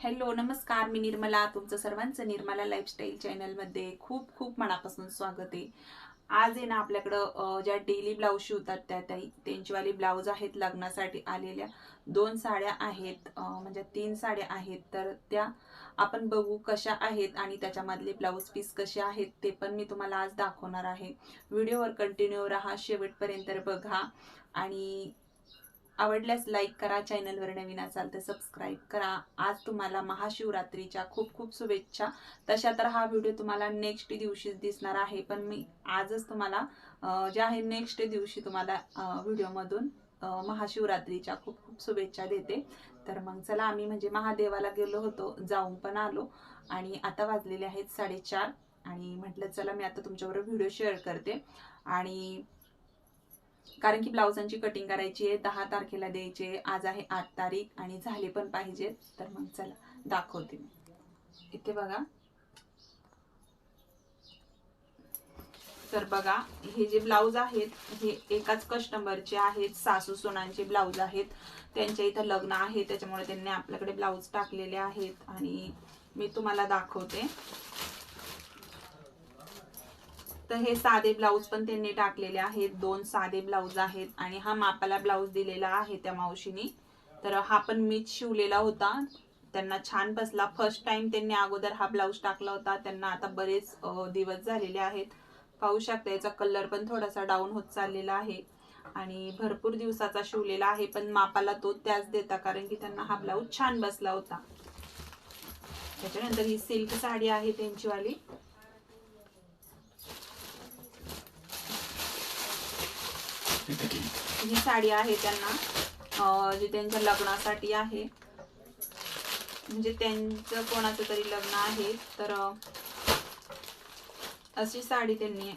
Hello नमस्कार मी निर्मला. तुमचं सर्वांचं निर्मला लाईफस्टाईल चॅनलमध्ये खूप खूप मनापासून स्वागत आहे. आज आहे ना आपल्याकडं ज्या डेली ब्लाऊज शिवतात त्या ताई त्यांचीवाली ब्लाऊज आहेत लग्नासाठी आलेल्या. दोन साड्या आहेत म्हणजे तीन साड्या आहेत. तर त्या आपण बघू कशा आहेत आणि त्याच्यामधले ब्लाऊज पीस कसे आहेत ते पण मी तुम्हाला आज दाखवणार आहे. व्हिडिओवर कंटिन्यू राहा शेवटपर्यंत बघा. आणि आवडल्यास लाईक करा चॅनलवर नवीन असाल तर सबस्क्राईब करा. आज तुम्हाला महाशिवरात्रीच्या खूप खूप शुभेच्छा. तशा तर हा व्हिडिओ तुम्हाला नेक्स्ट दिवशीच दिसणार आहे. पण मी आजच तुम्हाला जे आहे नेक्स्ट दिवशी तुम्हाला व्हिडिओमधून महाशिवरात्रीच्या खूप खूप शुभेच्छा देते. तर मग चला आम्ही म्हणजे महादेवाला गेलो होतो जाऊन पण आलो. आणि आता वाजलेले आहेत साडेचार. आणि म्हटलं चला मी आता तुमच्याबरोबर व्हिडिओ शेअर करते. आणि कारण की ब्लाउजांची कटिंग करायची आहे दहा तारखेला द्यायचे आज आहे आठ तारीख आणि झाले पण पाहिजे. तर मग चला दाखवते मी. इथे बघा. तर बघा हे जे ब्लाऊज आहेत हे एकाच कस्टमरचे आहेत सासू सोनांचे ब्लाऊज आहेत. त्यांच्या इथं लग्न आहे त्याच्यामुळे त्यांनी आपल्याकडे ब्लाऊज टाकलेले आहेत. आणि मी तुम्हाला दाखवते. तर हे साधे ब्लाऊज पण त्यांनी टाकलेले आहेत. दोन साधे ब्लाऊज आहेत आणि हा मापाला ब्लाऊज दिलेला आहे त्या मावशीनी. तर हा पण मीच शिवलेला होता. त्यांना छान बसला. फर्स्ट टाइम त्यांनी अगोदर हा ब्लाऊज टाकला होता. त्यांना आता बरेच दिवस झालेले आहेत. पाहू शकता याचा कलर पण थोडासा डाऊन होत चाललेला आहे. आणि भरपूर दिवसाचा शिवलेला आहे पण मापाला तो त्याच देता कारण की त्यांना हा ब्लाऊज छान बसला होता. त्याच्यानंतर ही सिल्क साडी आहे त्यांचीवाली. ही साडी आहे त्यांना जी त्यांच्या लग्नासाठी आहे. म्हणजे त्यांचं कोणाचं तरी लग्न आहे तर अशी साडी त्यांनी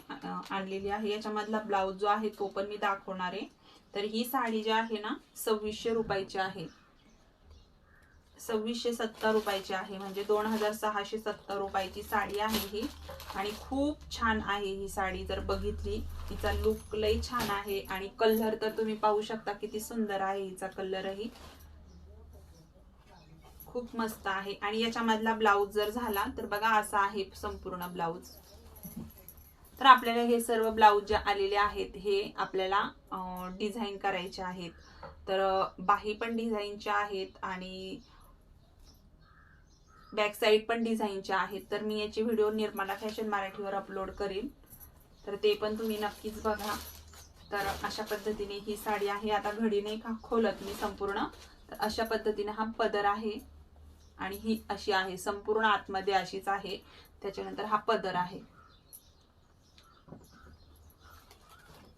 आणलेली आहे. याच्यामधला ब्लाऊज जो आहे तो पण मी दाखवणार आहे. तर ही साडी जी आहे ना सव्वीसशे रुपयाची आहे. सव्वीसशे सत्तर रुपयाची आहे. म्हणजे दोन हजार सहाशे सत्तर रुपयाची साडी आहे ही. आणि खूप छान आहे ही साडी. जर बघितली तिचा लुक लई छान आहे. आणि कलर तर तुम्ही पाहू शकता किती सुंदर आहे हिचा कलरही खूप मस्त आहे. आणि याच्यामधला ब्लाऊज जर झाला तर बघा असा आहे संपूर्ण ब्लाऊज तर आपल्याला हे सर्व ब्लाऊज जे आलेले आहेत हे आपल्याला डिझाईन करायचे आहेत. तर बाही पण डिझाईनच्या आहेत. आणि बॅक साईड पण डिझाईनच्या आहेत. तर मी याची व्हिडिओ निर्मला फॅशन मराठीवर अपलोड करीन. तर ते पण तुम्ही नक्कीच बघा. तर अशा पद्धतीने ही साडी आहे. आता घडी नाही का खोलत मी संपूर्ण. तर अशा पद्धतीने हा पदर आहे. आणि ही अशी आहे. संपूर्ण आतमध्ये अशीच आहे. त्याच्यानंतर हा पदर आहे.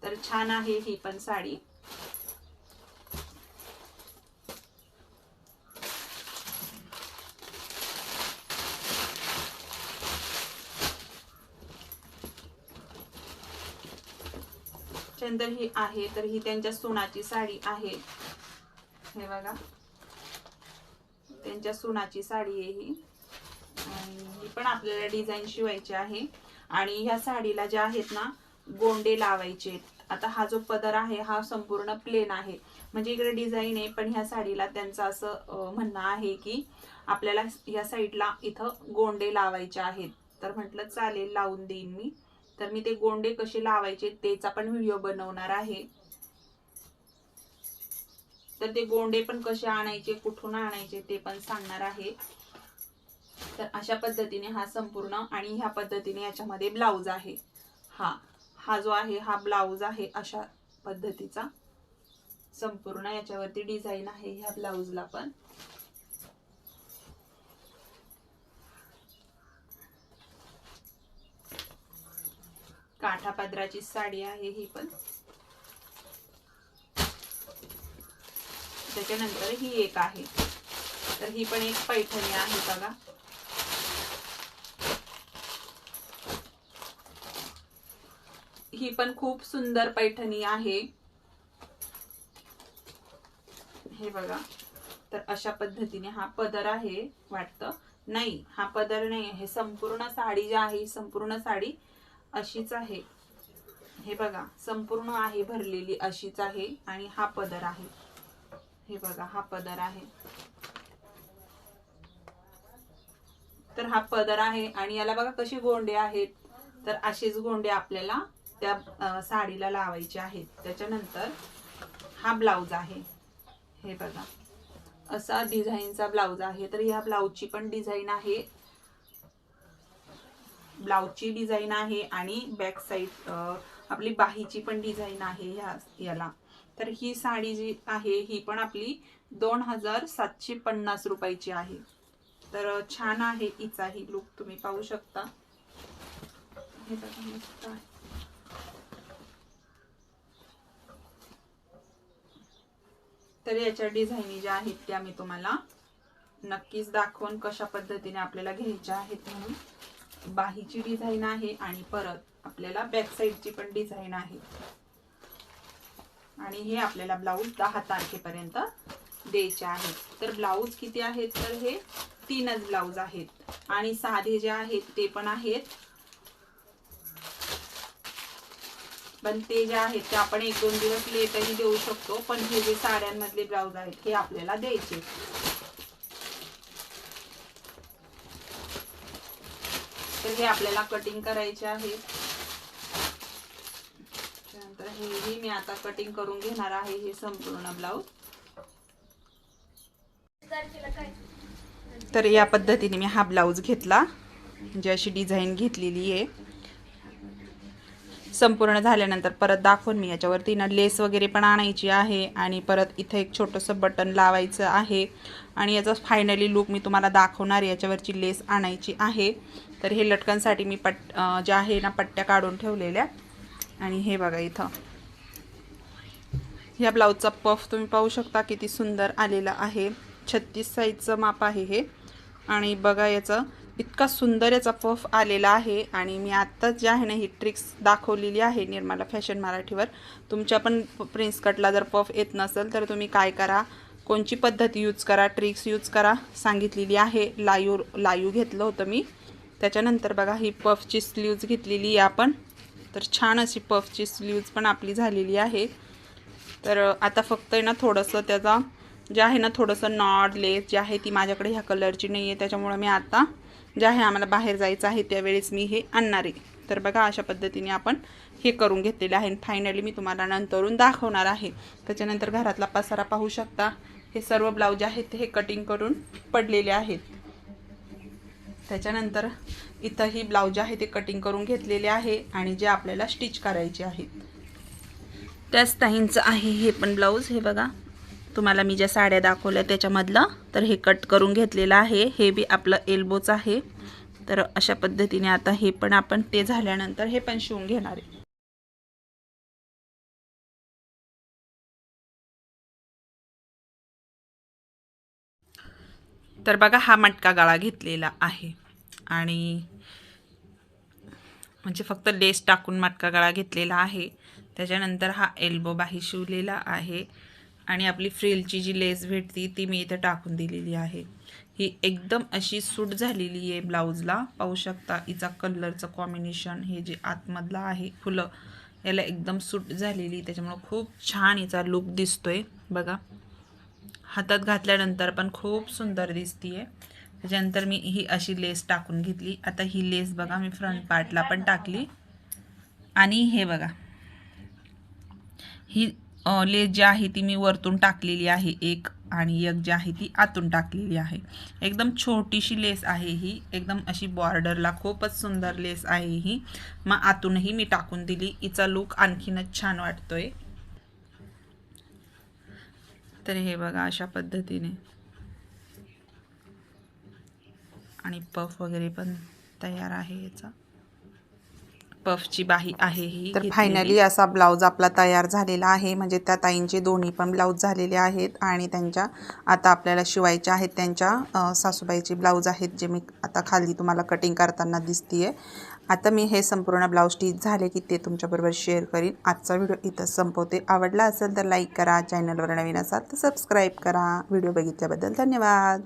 तर छान आहे ही पण साडी. त्याच्यानंतर ही आहे तर ही त्यांच्या सोनाची साडी आहे. हे बघा. त्यांच्या सोनाची साडी आहे ही. आणि ही पण आपल्याला डिझाईन शिवायची आहे. आणि ह्या साडीला ज्या आहेत ना गोंडे लावायचे आहेत. आता हा जो पदर आहे हा संपूर्ण प्लेन आहे. म्हणजे इकडे डिझाईन आहे पण ह्या साडीला त्यांचं असं म्हणणं आहे की आपल्याला या साईडला इथं गोंडे लावायचे आहेत. तर म्हटलं चालेल लावून देईन मी. तर मी ते गोंडे कसे लावायचे त्याचा पण व्हिडिओ बनवणार आहे. तर ते गोंडे पण कसे आणायचे कुठून आणायचे ते पण सांगणार आहे. तर अशा पद्धतीने हा संपूर्ण आणि ह्या पद्धतीने याच्यामध्ये ब्लाऊज आहे. हा हा जो आहे हा ब्लाऊज आहे अशा पद्धतीचा. संपूर्ण याच्यावरती डिझाईन आहे ह्या ब्लाऊजला पण. काठा पदराची साडी आहे ही पण. त्याच्यानंतर ही एक आहे. तर ही पण एक पैठणी आहे बघा. ही पण खूप सुंदर पैठणी आहे. हे बघा. तर अशा पद्धतीने हा पदर आहे वाटतं. नाही हा पदर नाही आहे. संपूर्ण साडी जी आहे संपूर्ण साडी अशीच आहे. हे बघा संपूर्ण आहे भरलेली अशीच आहे आणि हा पदर आहे. हे बघा हा पदर आहे. तर हा पदर आहे आणि याला बघा कशी गोंडे आहेत. तर असेच गोंडे आपल्याला त्या साडीला लावायचे आहेत. त्याच्यानंतर हा ब्लाऊज आहे. हे बघा असा डिझाईनचा ब्लाऊज आहे. तर ह्या ब्लाऊजची पण डिझाईन आहे. ब्लाऊजची डिझाईन आहे आणि बॅक साईड आपली बाहीची पण डिझाईन आहे ह्या याला. तर ही साडी जी आहे ही पण आपली दोन हजार सातशे पन्नास रुपयाची आहे. तर छान आहे हिचाही लुक तुम्ही पाहू शकता. हे मस्त आहे. तर याच्या डिझाईनी ज्या आहेत त्या मी तुम्हाला नक्कीच दाखवून कशा पद्धतीने आपल्याला घ्यायच्या आहेत म्हणून. बाहीची डिझाईन आहे आणि परत आपल्याला बॅक साईडची पण डिझाईन आहे. आणि हे आपल्याला ब्लाऊज दहा तारखेपर्यंत द्यायचे आहेत तर ब्लाऊज किती आहेत? तर हे तीनच ब्लाऊज आहेत. आणि साधे जे आहेत ते पण आहेत. पण ते जे आहेत ते आपण एक दोन दिवस लेटही देऊ शकतो. पण हे जे साड्यांमधले ब्लाऊज आहेत हे आपल्याला द्यायचे. तर हे आपल्याला कटिंग करायचे आहे हेही मी आता कटिंग करून घेणार आहे हे संपूर्ण ब्लाऊज तर या पद्धतीने मी हा ब्लाऊज घेतला. म्हणजे अशी डिझाईन घेतलेली आहे. संपूर्ण झाल्यानंतर परत दाखवून मी याच्यावरती ना लेस वगैरे पण आणायची आहे आणि परत इथं एक छोटंसं बटन लावायचं आहे. आणि याचा फायनली लूक मी तुम्हाला दाखवणार याच्यावरची लेस आणायची आहे. तर हे लटकनसाठी मी पट जे ज्या आहे ना पट्ट्या काढून ठेवलेल्या. आणि हे बघा इथं. ह्या ब्लाऊजचा पफ तुम्ही पाहू शकता किती सुंदर आलेला आहे. छत्तीस साईजचं माप आहे हे. आणि बघा याचं इतका सुंदर याचा पफ आलेला आहे. आणि मी आत्ताच जे आहे ना ही ट्रिक्स दाखवलेली आहे निर्मला फॅशन मराठीवर. तुमच्या पण प्रिन्स कटला जर पफ येत नसेल तर तुम्ही काय करा? कोणची पद्धत यूज करा? ट्रिक्स यूज करा. सांगितलेली आहे. लायू लायू घेतलं होतं मी. त्याच्यानंतर बघा ही पफची स्लीव्ज घेतलेली आहे आपण. तर छान अशी पफची स्लीव्ज पण आपली झालेली आहे. तर आता फक्त आहे ना थोडंसं त्याचा जे आहे ना थोडंसं नॉड लेस जे आहे ती माझ्याकडे ह्या कलरची नाही आहे. त्याच्यामुळं मी आता जे आहे आम्हाला बाहेर जायचं आहे त्यावेळेस मी हे आणणार आहे. तर बघा अशा पद्धतीने आपण हे करून घेतलेले आहे. फायनली मी तुम्हाला नंतरून दाखवणार आहे. त्याच्यानंतर घरातला पसारा पाहू शकता. हे सर्व ब्लाऊज आहेत ते हे कटिंग करून पडलेले आहेत. त्याच्यानंतर इथंही ब्लाऊज आहे ते कटिंग करून घेतलेले आहे आणि जे आपल्याला स्टिच करायचे आहेत. त्याच ताईंचं आहे हे पण ब्लाऊज हे बघा. तुम्हाला मी ज्या साड्या दाखवल्या त्याच्यामधलं तर हे कट करून घेतलेलं आहे. हे बी आपलं एल्बोच आहे. तर अशा पद्धतीने आता हे पण आपण ते झाल्यानंतर हे पण शिवून घेणार आहे. तर बघा हा मटका गळा घेतलेला आहे. आणि म्हणजे फक्त लेस टाकून मटका गळा घेतलेला आहे. त्याच्यानंतर हा एल्बो बाही शिवलेला आहे. आणि आपली फ्रिलची जी लेस भेटती ती मी इथं टाकून दिलेली आहे. ही एकदम अशी सूट झालेली आहे ब्लाऊजला. पाहू शकता हिचा कलरचं कॉम्बिनेशन हे जे आतमधलं आहे फुलं याला एकदम सूट झालेली. त्याच्यामुळं खूप छान हिचा लुक दिसतोय. बघा. हातात घातल्यानंतर पण खूप सुंदर दिसतीये. त्याच्यानंतर मी ही अशी लेस टाकून घेतली. आता ही लेस बघा मी फ्रंट पार्टला पण टाकली. आणि हे बघा. ही लेस जी आहे ती मी वरतून टाकलेली आहे एक आणि एक जी आहे ती आतून टाकलेली आहे. एकदम छोटीशी लेस आहे ही. एकदम अशी बॉर्डरला खूपच सुंदर लेस आहे ही. मग आतूनही मी टाकून दिली. हिचा लुक आणखीनच छान वाटतोय. तर हे बघा अशा पद्धतीने. आणि पफ वगैरे पण तयार आहे याचा. पफची बाही आहे ही तर. फायनली असा ब्लाऊज आपला तयार झालेला आहे. म्हणजे त्या ताईंचे दोन्ही पण ब्लाऊज झालेले आहेत आणि त्यांच्या आता आपल्याला शिवायचे आहेत त्यांच्या सासूबाईचे ब्लाऊज आहेत जे मी आता खाली तुम्हाला कटिंग करताना दिसतीये. आता मी हे संपूर्ण ब्लाऊज स्टिच झाले की ते तुमच्याबरोबर शेअर करीन. आजचा व्हिडिओ इथं संपवते. आवडला असेल तर लाईक करा. चॅनलवर नवीन असाल तर सबस्क्राईब करा. व्हिडिओ बघितल्याबद्दल धन्यवाद.